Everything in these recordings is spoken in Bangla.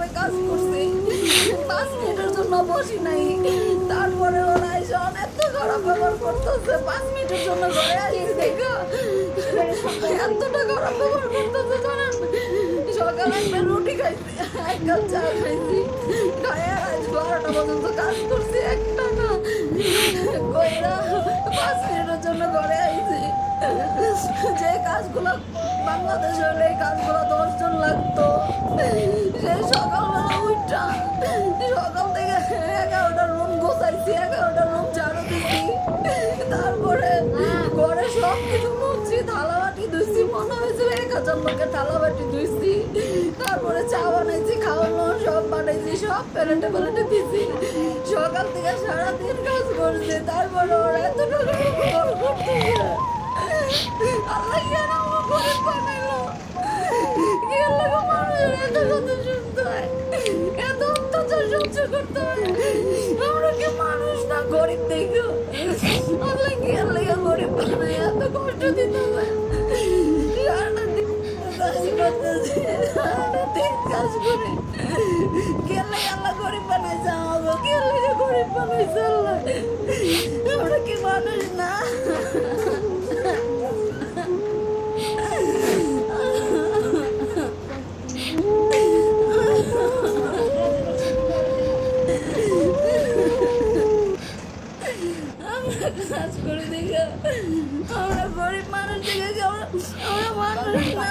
ভাবে কাজ করছি। পাঁচ মিনিটের জন্য বসি নাই। তারপরে ওরা এসে অনেক খারাপ ব্যবহার করতেছে। পাঁচ মিনিটের জন্য ঘরে আসি দেখা। এতটা খারাপ ব্যবহার করতেছে, জানেন? সকালে একটা রুটি খাইছি, এক কাপ চা খাইছি। খাইয়া আজ বারোটা পর্যন্ত কাজ করছি একটা না কইরা পাঁচ মিনিটের জন্য ঘরে আইছি। যে কাজগুলো বাংলাদেশে হলে এই কাজগুলো দশজন গোছাইছি এগারোটা রুম ঝাড়ু দিছি তারপরে ঘরে সব কিছু মুছছি থালাবাটি ধুইছি মনে হয়েছিল এক হাজার লোকের থালাবাটি ধুইছি, তারপরে চা বানাইছি খাওয়ানো সব বানাইছি, সব প্লেটে প্লেটে দিছি। সকাল থেকে সারাদিন কাজ করছি, তারপরে ওরা এতটা ব্যবহার আল্লাহ কেন আমার গরিব বানাইলো কি মানুষের এত কথা শুনতে হয়? এত অত্যাচার সহ্য করতে হয়? কাজ করতেছি দিন কাজ করে কি আল্লাহ গরিব বানাইছে আমাকে আল্লাহ গরিব বানাইছে আল্লাহ আমরা কি মানুষ না? কাজ করে আমরা গরিব মানুষ দেখে কি আমরা মানুষ না।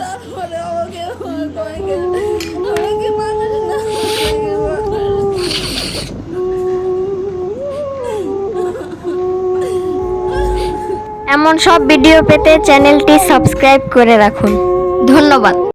তারপরে আমাকে আমরা মানুষ না এমন সব ভিডিও পেতে চ্যানেলটি সাবস্ক্রাইব করে রাখুন ধন্যবাদ